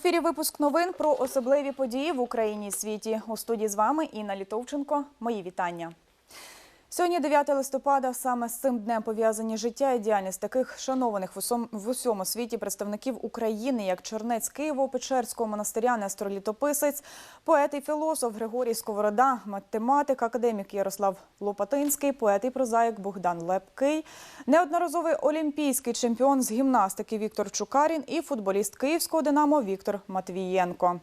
ефірі випуск новин про особливі події в Україні і світі. У студії з вами Інна Літовченко. Мої вітання. Сьогодні 9 листопада. Саме з цим днем пов'язані життя і діяльність таких шанованих в усьому, світі представників України, як Чернець Києво-Печерського монастиря Нестор Літописець, поет і філософ Григорій Сковорода, математик, академік Ярослав Лопатинський, поет і прозаїк Богдан Лепкий, неодноразовий олімпійський чемпіон з гімнастики Віктор Чукарін і футболіст київського Динамо Віктор Матвієнко.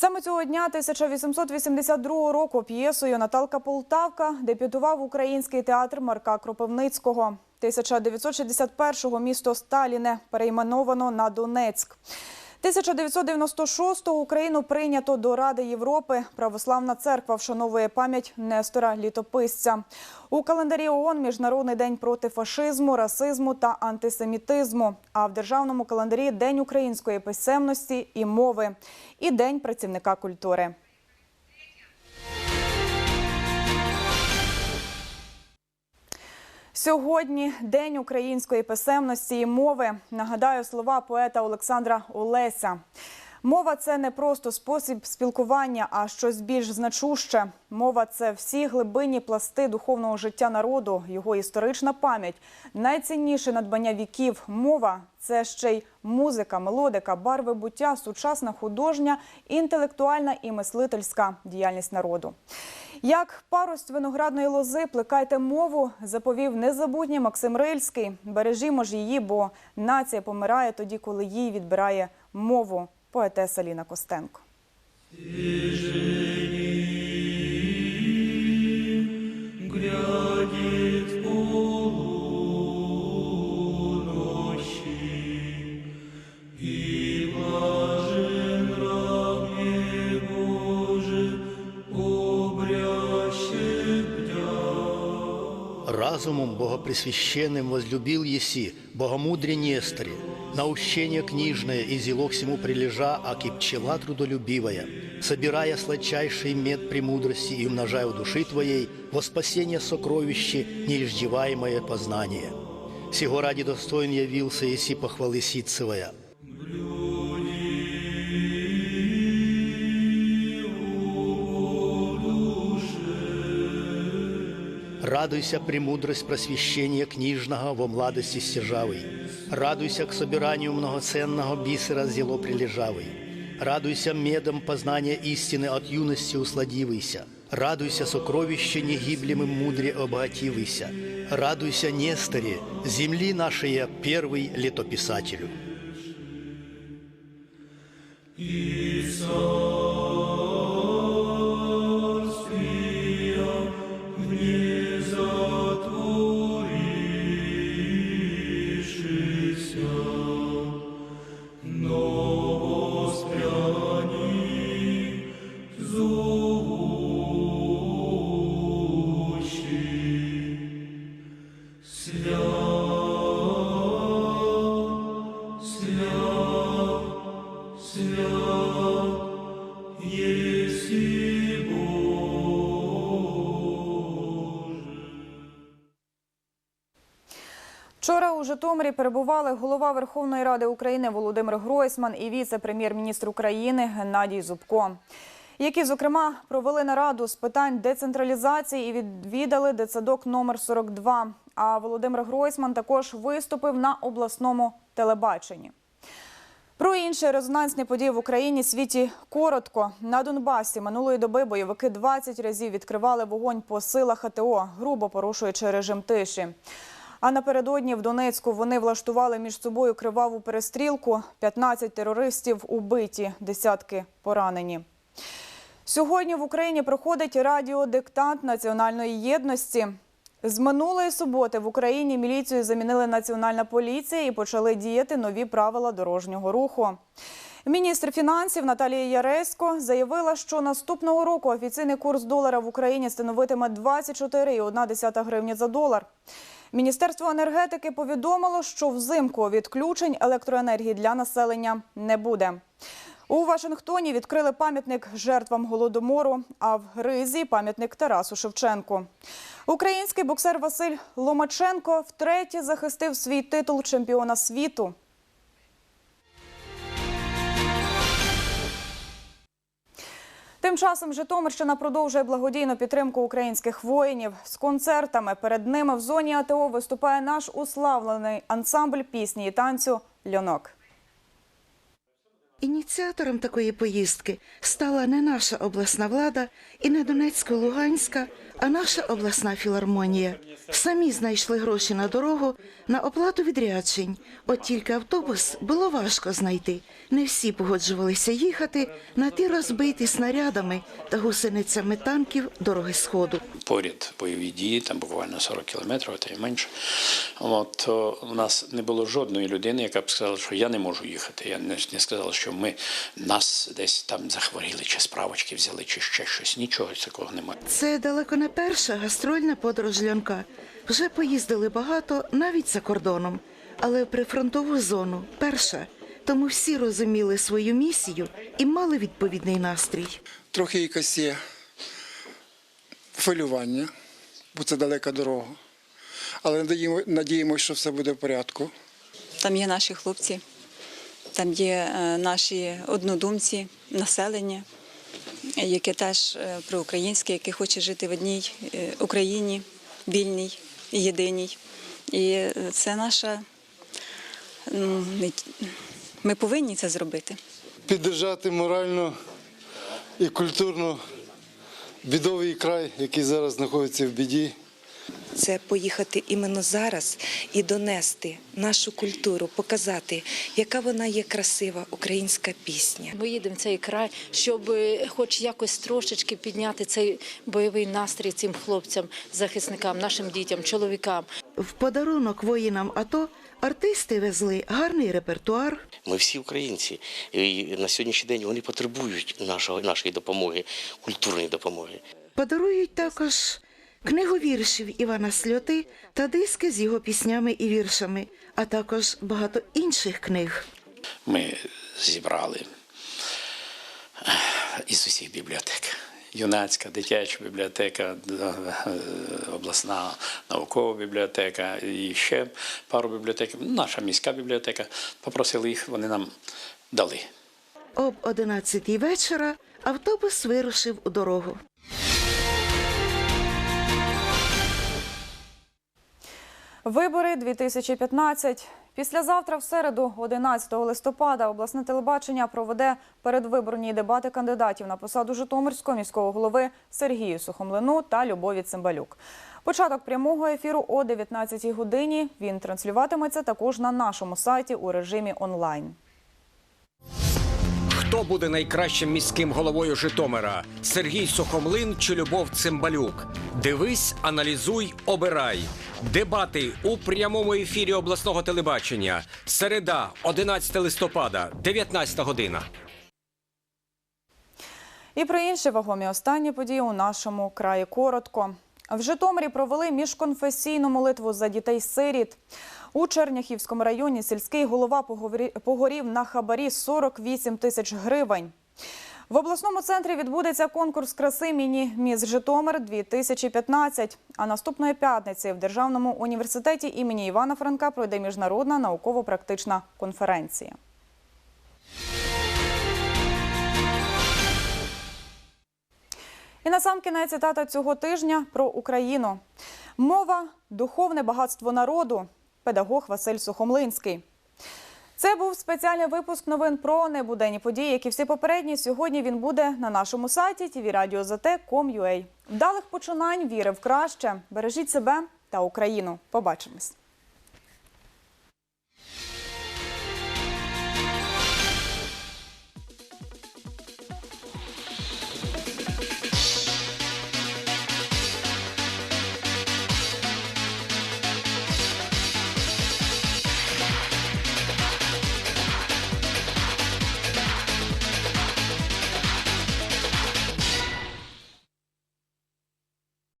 Саме цього дня 1882 року п'єсою Наталка Полтавка дебютував український театр Марка Кропивницького. 1961-го місто Сталіне перейменовано на Донецьк. 1996-го Україну прийнято до Ради Європи. Православна церква вшановує пам'ять Нестора Літописця. У календарі ООН Міжнародний день проти фашизму, расизму та антисемітизму. А в державному календарі День української писемності і мови і День працівника культури. Сьогодні День української писемності і мови. Нагадаю слова поета Олександра Олеся. Мова це не просто спосіб спілкування, а щось більш значуще. Мова це всі глибинні пласти духовного життя народу, його історична пам'ять, найцінніше надбання віків. Мова це ще й музика, мелодика, барви буття, сучасна художня, інтелектуальна і мислительська діяльність народу. Як парость виноградної лози, плекайте мову, заповів незабутній Максим Рильський. Бережімо ж її, бо нація помирає тоді, коли їй відбирає мову. Поетеса Ліна Костенко. Разумом богопресвященным возлюбил еси, богомудрее Несторе, наущение книжное и зело всему прилежа, аки пчела трудолюбивая, собирая сладчайший мед премудрости и умножая у души твоей во спасение сокровище неизживаемое познание. Сего ради достоин явился еси похвалы ситцевая. Радуйся, премудрость просвещения книжного во младости стяжавой. Радуйся к собиранию многоценного бисера зело прилежавый. Радуйся медом познания истины от юности усладивайся. Радуйся, сокровище негиблемым мудре обогативайся. Радуйся, Несторе, земли нашей первый летописателю. Царствия Вчора у Житомирі перебували голова Верховної Ради України Володимир Гройсман і віце-прем'єр-міністр України Геннадій Зубко, які, зокрема, провели нараду з питань децентралізації і відвідали дитсадок номер 42. А Володимир Гройсман також виступив на обласному телебаченні. Про інші резонансні події в Україні світі коротко. На Донбасі минулої доби бойовики 20 разів відкривали вогонь по силах АТО, грубо порушуючи режим тиші. А напередодні в Донецьку вони влаштували між собою криваву перестрілку. 15 терористів убиті, десятки поранені. Сьогодні в Україні проходить радіодиктант національної єдності. З минулої суботи в Україні міліцію замінили національна поліція і почали діяти нові правила дорожнього руху. Міністр фінансів Наталія Яресько заявила, що наступного року офіційний курс долара в Україні становитиме 24,1 гривні за долар. Міністерство енергетики повідомило, що взимку відключень електроенергії для населення не буде. У Вашингтоні відкрили пам'ятник жертвам голодомору, а в Гризі пам'ятник Тарасу Шевченку. Український боксер Василь Ломаченко втретє захистив свій титул чемпіона світу. Тим часом Житомирщина продовжує благодійну підтримку українських воїнів з концертами. Перед ними в зоні АТО виступає наш уславлений ансамбль пісні і танцю Льонок. Ініціатором такої поїздки стала не наша обласна влада і не Донецько-Луганська, а наша обласна філармонія. Самі знайшли гроші на дорогу на оплату відряджень. От тільки автобус було важко знайти. Не всі погоджувалися їхати на ті розбиті снарядами та гусеницями танків дороги сходу. поряд бойові дії, там буквально 40 кілометрів, а то й менше. От, у нас не було жодної людини, яка б сказала, що я не можу їхати. Я не сказала, що ми нас десь там захворіли, чи справочки взяли, чи ще щось. Нічого такого немає. Це далеко не перша гастрольна подорож Льонка. Вже поїздили багато навіть за кордоном, але прифронтову зону перша. Тому всі розуміли свою місію і мали відповідний настрій. Трохи якось є хвилювання, бо це далека дорога. Але надіємо- надіємося, що все буде в порядку. Там є наші хлопці, там є е, наші однодумці, населення, яке теж е, проукраїнське, яке хоче жити в одній е, Україні, вільній єдиній. І це наша. Ми повинні це зробити. піддержати морально і культурно бідовий край, який зараз знаходиться в біді. Це поїхати іменно зараз і донести нашу культуру, показати, яка вона є красива українська пісня. Ми їдемо в цей край, щоб е, хоч якось трошечки підняти цей бойовий настрій цим хлопцям, захисникам, нашим дітям, чоловікам. В подарунок воїнам АТО артисти везли гарний репертуар, Ми всі українці, і на сьогоднішній день вони потребують нашого, нашої допомоги, культурної допомоги. подарують також книгу віршів Івана Сльоти та диски з його піснями і віршами, а також багато інших книг. Ми зібрали е, із усіх бібліотек. Юнацька, дитяча бібліотека, е, обласна наукова бібліотека і ще пару бібліотек. Наша міська бібліотека. Попросили їх, вони нам дали. Об 11 вечора автобус вирушив у дорогу. Вибори 2015. Післязавтра, в середу, 11 листопада, обласне телебачення проведе передвиборні дебати кандидатів на посаду Житомирського міського голови Сергію Сухомлину та Любові Цимбалюк. Початок прямого ефіру о 19 годині. Він транслюватиметься також на нашому сайті у режимі онлайн. Хто буде найкращим міським головою Житомира? Сергій Сухомлин чи Любов Цимбалюк? Дивись, аналізуй, обирай. Дебати у прямому ефірі обласного телебачення. Середа, 11 листопада, 19 година. І про інші вагомі останні події у нашому краї коротко. В Житомирі провели міжконфесійну молитву за дітей-сиріт. У Черняхівському районі сільський голова погорів на хабарі 48 тисяч гривень. В обласному центрі відбудеться конкурс краси міні Міс Житомир 2015. А наступної п'ятниці в Державному університеті імені Івана Франка пройде міжнародна науково-практична конференція. І на сам кінець цитата цього тижня про Україну. Мова духовне багатство народу. Педагог Василь Сухомлинський. Це був спеціальний випуск новин про небуденні події, які всі попередні. Сьогодні він буде на нашому сайті tvradio.zt.com.ua. Вдалих починань, віри в краще. Бережіть себе та Україну. Побачимось.